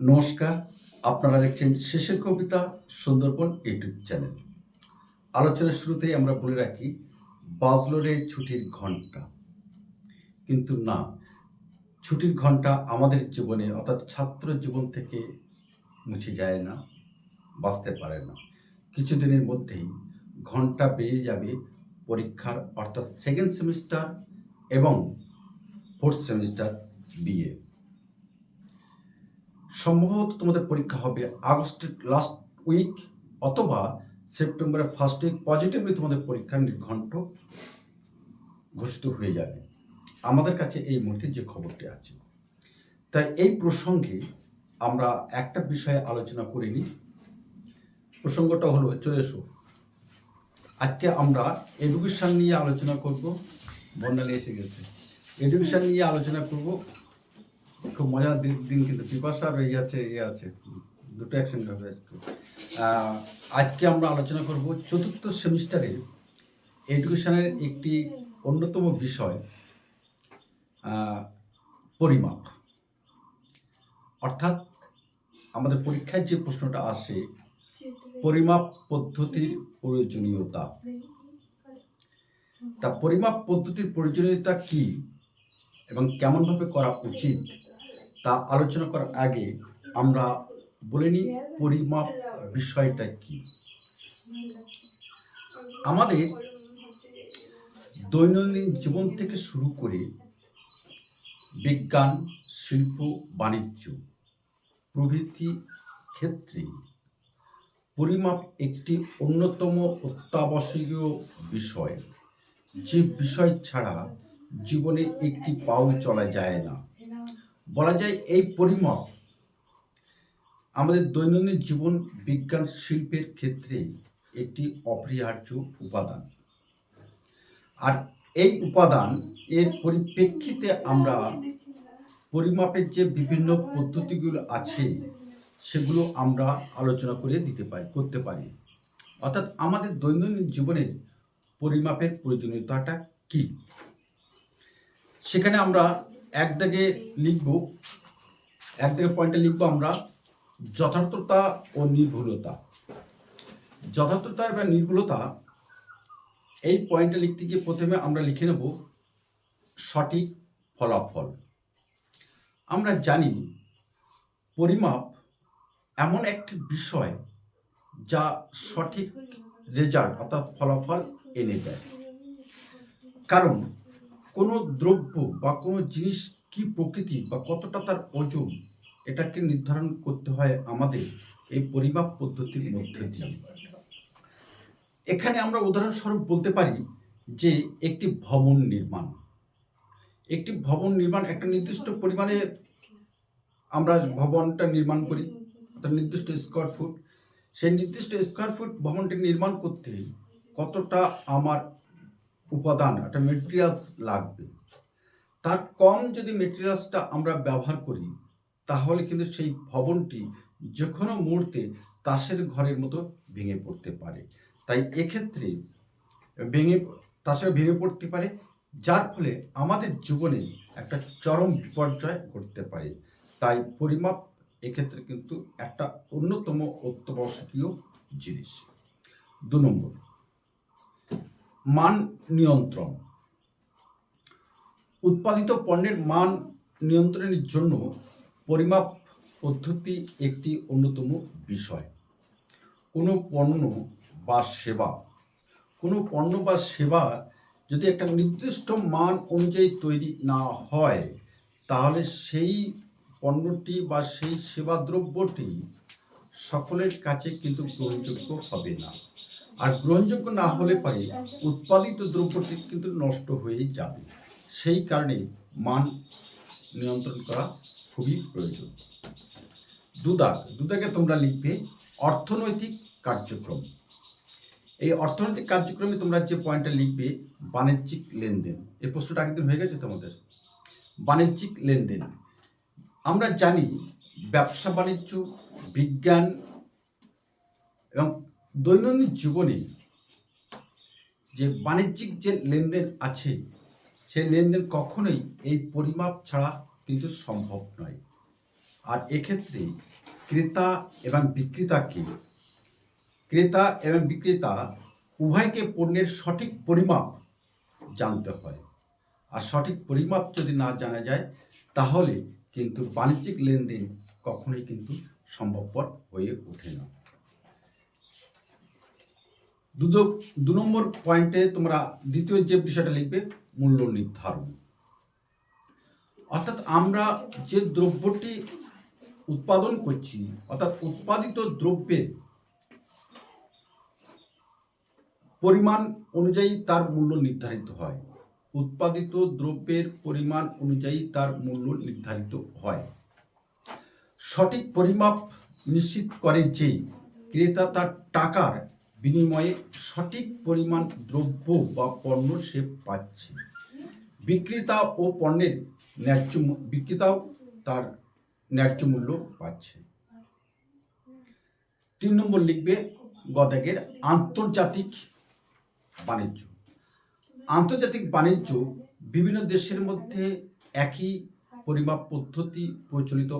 নমস্কার, আপনারা দেখছেন শেষের কবিতা সুন্দরবন ইউটিউব চ্যানেল। আলোচনার শুরুতেই আমরা বলে রাখি, বাজলো রে ছুটির ঘণ্টা কিন্তু না, ছুটির ঘণ্টা আমাদের জীবনে, অর্থাৎ ছাত্র জীবন থেকে মুছে যায় না, বাঁচতে পারে না। কিছুদিনের মধ্যেই ঘণ্টা বেরিয়ে যাবে পরীক্ষার, অর্থাৎ সেকেন্ড সেমিস্টার এবং ফোর্থ সেমিস্টার বিএ সম্ভবত তোমাদের পরীক্ষা হবে আগস্টের লাস্ট উইক অথবা সেপ্টেম্বরের ফার্স্ট উইক পজিটিভলি তোমাদের পরীক্ষার নির্ঘণ্ট ঘোষিত হয়ে যাবে। আমাদের কাছে এই মুহূর্তে যে খবরটি আছে। তাই এই প্রসঙ্গে আমরা একটা বিষয়ে আলোচনা করিনি প্রসঙ্গটা হলো, চলে এসো। আজকে আমরা এডুকেশন নিয়ে আলোচনা করব। বন্যালে এসে গেছে। এডুকেশন নিয়ে আলোচনা করব। খুব মজার দিন কিন্তু পিপাসা আর এই আছে ইয়ে আছে, দুটো একসঙ্গে হবে আজকে আজকে আমরা আলোচনা করব চতুর্থ সেমিস্টারে এডুকেশনের একটি অন্যতম বিষয় পরিমাপ। অর্থাৎ আমাদের পরীক্ষায় যে প্রশ্নটা আসে, পরিমাপ পদ্ধতির প্রয়োজনীয়তা। তা পরিমাপ পদ্ধতির প্রয়োজনীয়তা কি এবং কেমনভাবে করা উচিত? তা আলোচনা করার আগে আমরা বলে নিই পরিমাপ বিষয়টা কি? আমাদের দৈনন্দিন জীবন থেকে শুরু করে বিজ্ঞান, শিল্প, বাণিজ্য প্রভৃতি ক্ষেত্রে পরিমাপ একটি অন্যতম অত্যাবশ্যকীয় বিষয়। যে বিষয় ছাড়া জীবনে একটি পাও চলা যায় না। বলা যায় এই পরিমাপ আমাদের দৈনন্দিন জীবন বিজ্ঞান শিল্পের ক্ষেত্রে একটি অপরিহার্য উপাদান। আর এই উপাদান এর পরিপ্রেক্ষিতে আমরা পরিমাপের যে বিভিন্ন পদ্ধতিগুলো আছে, সেগুলো আমরা আলোচনা করে দিতে পারি, করতে পারি। অর্থাৎ আমাদের দৈনন্দিন জীবনের পরিমাপের প্রয়োজনীয়তাটা কি? সেখানে আমরা এক দাগে লিখব, এক দাগে পয়েন্টে লিখব আমরা যথার্থতা ও নির্ভুলতা। যথার্থতা এবং নির্ভুলতা এই পয়েন্টে লিখতে গিয়ে প্রথমে আমরা লিখে নেব সঠিক ফলাফল। আমরা জানি পরিমাপ এমন একটি বিষয় যা সঠিক রেজাল্ট অর্থাৎ ফলাফল এনে দেয়। কারণ কোনো দ্রব্য বা কোনো জিনিস কি প্রকৃতি বা কতটা তার ওজন, এটাকে নির্ধারণ করতে হয় আমাদের এই পরিমাপ পদ্ধতির মধ্যে দিয়ে। এখানে আমরা উদাহরণস্বরূপ বলতে পারি যে একটি ভবন নির্মাণ। একটি ভবন নির্মাণ একটা নির্দিষ্ট পরিমাণে আমরা ভবনটা নির্মাণ করি অর্থাৎ নির্দিষ্ট স্কোয়ার ফুট সেই নির্দিষ্ট স্কোয়ার ফুট ভবনটি নির্মাণ করতে কতটা আমার উপাদান, একটা মেটেরিয়ালস লাগবে। তার কম যদি মেটেরিয়ালসটা আমরা ব্যবহার করি, তাহলে কিন্তু সেই ভবনটি যে কোনো মুহূর্তে তাসের ঘরের মতো ভেঙে পড়তে পারে। তাই এক্ষেত্রে ভেঙে তাসে ভেঙে পড়তে পারে, যার ফলে আমাদের জীবনে একটা চরম বিপর্যয় ঘটতে পারে। তাই পরিমাপ এক্ষেত্রে কিন্তু একটা অন্যতম অত্যাবশ্যকীয় জিনিস। দু নম্বর মান নিয়ন্ত্রণ। উৎপাদিত পণ্যের মান নিয়ন্ত্রণের জন্য পরিমাপ পদ্ধতি একটি অন্যতম বিষয়। কোনো পণ্য বা সেবা, কোনো পণ্য বা সেবা যদি একটা নির্দিষ্ট মান অনুযায়ী তৈরি না হয়, তাহলে সেই পণ্যটি বা সেই সেবা দ্রব্যটি সকলের কাছে কিন্তু গ্রহণযোগ্য হবে না। আর গ্রহণযোগ্য না হলে পারে উৎপাদিত দ্রব্যটি কিন্তু নষ্ট হয়ে যাবে। সেই কারণে মান নিয়ন্ত্রণ করা খুবই প্রয়োজন। দুদাগ, দুদাগে তোমরা লিখবে অর্থনৈতিক কার্যক্রম। এই অর্থনৈতিক কার্যক্রমে তোমরা যে পয়েন্টটা লিখবে, বাণিজ্যিক লেনদেন। এই প্রশ্নটা একদিন হয়ে গেছে তোমাদের? বাণিজ্যিক লেনদেন। আমরা জানি ব্যবসা, বাণিজ্য, বিজ্ঞান এবং দৈনন্দিন জীবনে যে বাণিজ্যিক যে লেনদেন আছে, সেই লেনদেন কখনোই এই পরিমাপ ছাড়া কিন্তু সম্ভব নয়। আর এক্ষেত্রে ক্রেতা এবং বিক্রেতাকে, ক্রেতা এবং বিক্রেতা উভয়কে পণ্যের সঠিক পরিমাপ জানতে হয়। আর সঠিক পরিমাপ যদি না জানা যায়, তাহলে কিন্তু বাণিজ্যিক লেনদেন কখনোই কিন্তু সম্ভবপর হয়ে ওঠে না। দু দু নম্বর পয়েন্টে তোমরা দ্বিতীয় যে বিষয়টা লিখবে, মূল্য নির্ধারণ। অর্থাৎ আমরা যে দ্রব্যটি উৎপাদন করছি, অর্থাৎ উৎপাদিত দ্রব্যের পরিমাণ অনুযায়ী তার মূল্য নির্ধারিত হয়। উৎপাদিত দ্রব্যের পরিমাণ অনুযায়ী তার মূল্য নির্ধারিত হয়। সঠিক পরিমাপ নিশ্চিত করে যে ক্রেতা তার টাকার বিনিময়ে সঠিক পরিমাণ দ্রব্য বা পণ্য সে পাচ্ছে। বিক্রেতা ও পণ্যের ন্যায্য বিক্রেতাও তার ন্যায্য মূল্য পাচ্ছে। তিন নম্বর লিখবে গদাকের আন্তর্জাতিক বাণিজ্য। আন্তর্জাতিক বাণিজ্য বিভিন্ন দেশের মধ্যে একই পরিমাপ পদ্ধতি প্রচলিত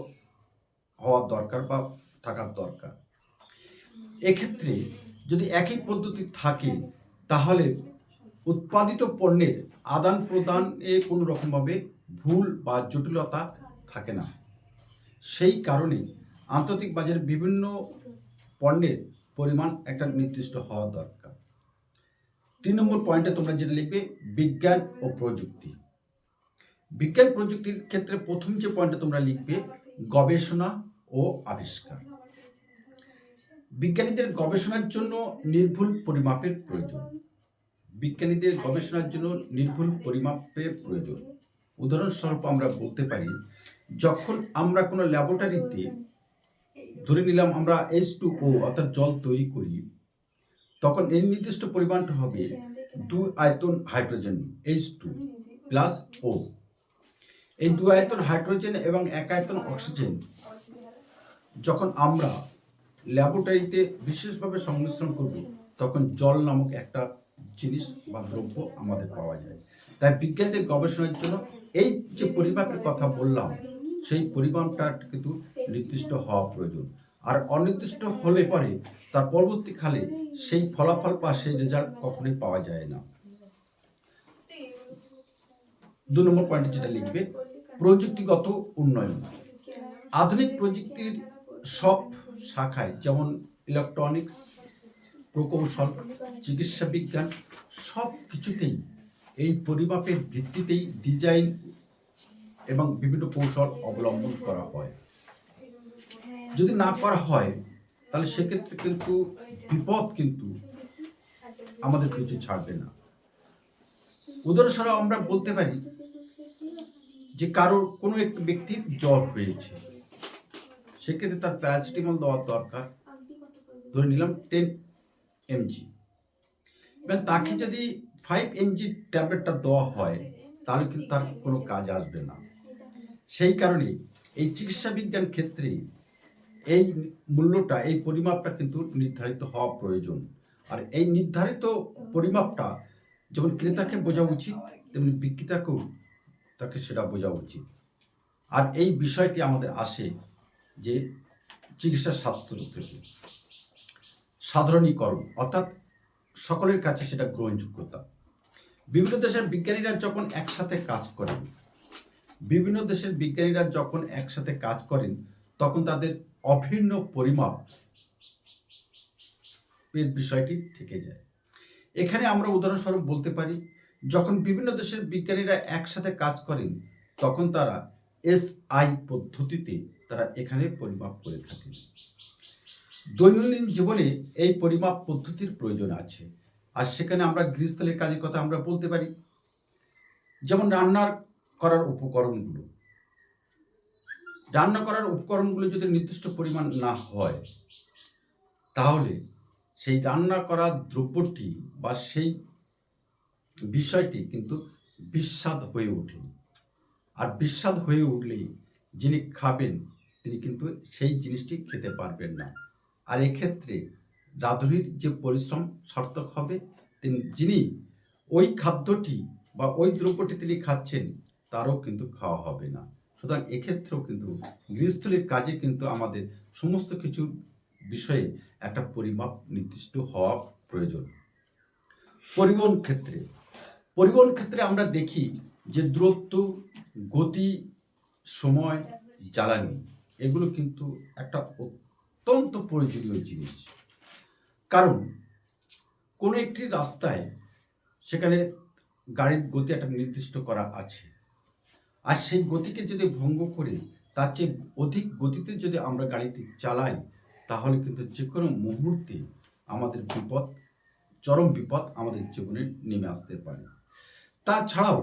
হওয়া দরকার বা থাকার দরকার। এক্ষেত্রে যদি একই পদ্ধতি থাকে, তাহলে উৎপাদিত পণ্যের আদান প্রদানে কোনো রকমভাবে ভুল বা জটিলতা থাকে না। সেই কারণে আন্তর্জাতিক বাজারে বিভিন্ন পণ্যের পরিমাণ একটা নির্দিষ্ট হওয়া দরকার। তিন নম্বর পয়েন্টে তোমরা যেটা লিখবে, বিজ্ঞান ও প্রযুক্তি। বিজ্ঞান প্রযুক্তির ক্ষেত্রে প্রথম যে পয়েন্টে তোমরা লিখবে, গবেষণা ও আবিষ্কার। বিজ্ঞানীদের গবেষণার জন্য নির্ভুল পরিমাপের প্রয়োজন। বিজ্ঞানীদের গবেষণার জন্য নির্ভুল পরিমাপের প্রয়োজন। উদাহরণস্বরূপ আমরা বলতে পারি, যখন আমরা কোনো ল্যাবরেটরিতে ধরে নিলাম আমরা এইচ টু ও অর্থাৎ জল তৈরি করি, তখন এর নির্দিষ্ট পরিমাণটা হবে দু আয়তন hydrogen H two plus O এই দু আয়তন হাইড্রোজেন এবং এক আয়তন অক্সিজেন, যখন আমরা ল্যাবরেটরিতে বিশেষভাবে সংমিশ্রণ করব, তখন জল নামক একটা জিনিস বা দ্রব্য আমাদের পাওয়া যায়। তাই বিজ্ঞানীদের গবেষণার জন্য এই যে পরিমাপের কথা বললাম, সেই পরিমাপটা কিন্তু নির্দিষ্ট হওয়া প্রয়োজন। আর অনির্দিষ্ট হলে পরে তার পরবর্তীকালে সেই ফলাফল বা সেই রেজাল্ট কখনোই পাওয়া যায় না। দু নম্বর পয়েন্টে যেটা লিখবে, প্রযুক্তিগত উন্নয়ন। আধুনিক প্রযুক্তির সব শাখায়, যেমন ইলেকট্রনিক্স প্রকৌশল, চিকিৎসা বিজ্ঞান, সব কিছুতেই এই পরিমাপের ভিত্তিতেই ডিজাইন এবং বিভিন্ন কৌশল অবলম্বন করা হয়। যদি না করা হয়, তাহলে সেক্ষেত্রে কিন্তু বিপদ কিন্তু আমাদের কিছু ছাড়বে না। উদাহরণস্বরূপ আমরা বলতে পারি যে কারোর কোনো এক ব্যক্তির জ্বর হয়েছে। সেক্ষেত্রে তার প্যারাসিটামল দেওয়ার দরকার। ধরে নিলাম টেন এমজি এবং তাকে যদি ফাইভ এমজি ট্যাবলেটটা দেওয়া হয় তাহলে কিন্তু তার কোনো কাজ আসবে না। সেই কারণে এই চিকিৎসা বিজ্ঞান ক্ষেত্রে এই মূল্যটা এই পরিমাপটা কিন্তু নির্ধারিত হওয়া প্রয়োজন। আর এই নির্ধারিত পরিমাপটা যেমন ক্রেতাকে বোঝা উচিত তেমনি বিক্রেতাকেও তাকে সেটা বোঝা উচিত। আর এই বিষয়টি আমাদের আসে যে চিকিৎসা শাস্ত্র থেকে সাধারণীকরণ, অর্থাৎ সকলের কাছে সেটা গ্রহণযোগ্যতা। বিভিন্ন দেশের বিজ্ঞানীরা যখন একসাথে কাজ করেন, বিভিন্ন দেশের বিজ্ঞানীরা যখন একসাথে কাজ করেন, তখন তাদের অভিন্ন পরিমাপ এর বিষয়টি থেকে যায়। এখানে আমরা উদাহরণস্বরূপ বলতে পারি, যখন বিভিন্ন দেশের বিজ্ঞানীরা একসাথে কাজ করেন, তখন তারা এস আই পদ্ধতিতে তারা এখানে পরিমাপ করে থাকেন দৈনন্দিন জীবনে এই পরিমাপ পদ্ধতির প্রয়োজন আছে। আর সেখানে আমরা গৃহস্থলের কাজের কথা আমরা বলতে পারি। যেমন রান্নার করার উপকরণগুলো। রান্না করার উপকরণগুলো যদি নির্দিষ্ট পরিমাণ না হয়, তাহলে সেই রান্না করা দ্রব্যটি বা সেই বিষয়টি কিন্তু বিস্বাদ হয়ে ওঠে। আর বিস্বাদ হয়ে উঠলেই যিনি খাবেন তিনি কিন্তু সেই জিনিসটি খেতে পারবেন না। আর এক্ষেত্রে রাঁধুনির যে পরিশ্রম সার্থক হবে, তিনি, যিনি ওই খাদ্যটি বা ওই দ্রব্যটি তিনি খাচ্ছেন, তারও কিন্তু খাওয়া হবে না। সুতরাং এক্ষেত্রেও কিন্তু গৃহস্থলীর কাজে কিন্তু আমাদের সমস্ত কিছু বিষয়ে একটা পরিমাপ নির্দিষ্ট হওয়া প্রয়োজন। পরিবহন ক্ষেত্রে পরিবহন ক্ষেত্রে আমরা দেখি যে দূরত্ব গতি, সময়, জ্বালানি এগুলো কিন্তু একটা অত্যন্ত প্রয়োজনীয় জিনিস। কারণ কোনো একটি রাস্তায় সেখানে গাড়ির গতি একটা নির্দিষ্ট করা আছে। আর সেই গতিকে যদি ভঙ্গ করে, তার চেয়ে অধিক গতিতে যদি আমরা গাড়িটি চালাই, তাহলে কিন্তু যে কোনো মুহূর্তে আমাদের বিপদ, চরম বিপদ আমাদের জীবনে নেমে আসতে পারে। তাছাড়াও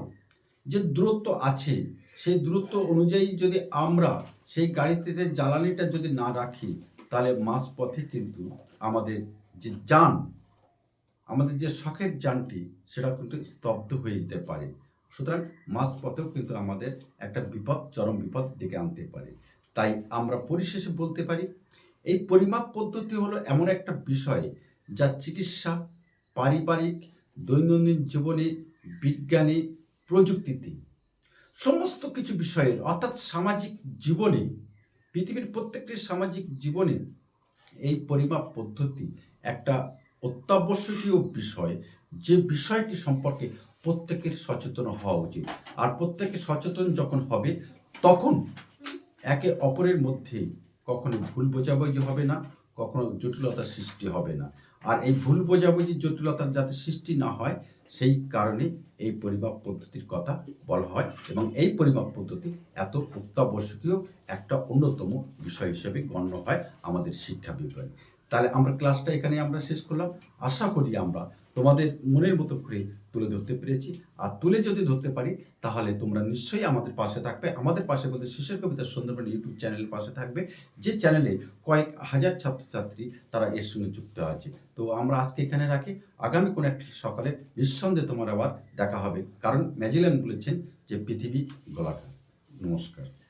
যে দূরত্ব আছে, সেই দূরত্ব অনুযায়ী যদি আমরা সেই গাড়িতে জ্বালানিটা যদি না রাখি, তাহলে মাঝ পথে কিন্তু আমাদের যে যান, আমাদের যে শখের যানটি, সেটা কিন্তু স্তব্ধ হয়ে যেতে পারে। সুতরাং মাঝ পথেও কিন্তু আমাদের একটা বিপদ, চরম বিপদ ডেকে আনতে পারে। তাই আমরা পরিশেষে বলতে পারি, এই পরিমাপ পদ্ধতি হলো এমন একটা বিষয় যা চিকিৎসা, পারিবারিক, দৈনন্দিন জীবনে, বিজ্ঞানে, প্রযুক্তিতে সমস্ত কিছু বিষয়ের, অর্থাৎ সামাজিক জীবনে, পৃথিবীর প্রত্যেকটি সামাজিক জীবনে এই পরিমাপ পদ্ধতি একটা অত্যাবশ্যকীয় বিষয়। যে বিষয়টি সম্পর্কে প্রত্যেকের সচেতন হওয়া উচিত। আর প্রত্যেকে সচেতন যখন হবে, তখন একে অপরের মধ্যে কখনো ভুল বোঝাবুঝি হবে না, কখনো জটিলতার সৃষ্টি হবে না। আর এই ভুল বোঝাবুঝি জটিলতার যাতে সৃষ্টি না হয় সেই কারণে এই পরিমাপ পদ্ধতির কথা বলা হয় এবং এই পরিমাপ পদ্ধতি এত অত্যাবশ্যকীয় একটা অন্যতম বিষয় হিসেবে গণ্য হয় আমাদের শিক্ষা বিভাগে। তাহলে আমরা ক্লাসটা এখানে আমরা শেষ করলাম। আশা করি আমরা তোমাদের মনের মতো করে তুলে ধরতে পেরেছি। আর তুলে যদি ধরতে পারি, তাহলে তোমরা নিশ্চয়ই আমাদের পাশে থাকবে। আমাদের পাশে বলতে শিশের কবিতা সুন্দরবন ইউটিউব চ্যানেলের পাশে থাকবে, যে চ্যানেলে কয়েক হাজার ছাত্রছাত্রী তারা এর সঙ্গে যুক্ত আছে। তো আমরা আজকে এখানে রাখি। আগামী কোনো একটি সকালে নিঃসন্দেহে তোমার আবার দেখা হবে। কারণ ম্যাজিল্যান্ড বলেছেন যে, পৃথিবী গোলাকার। নমস্কার।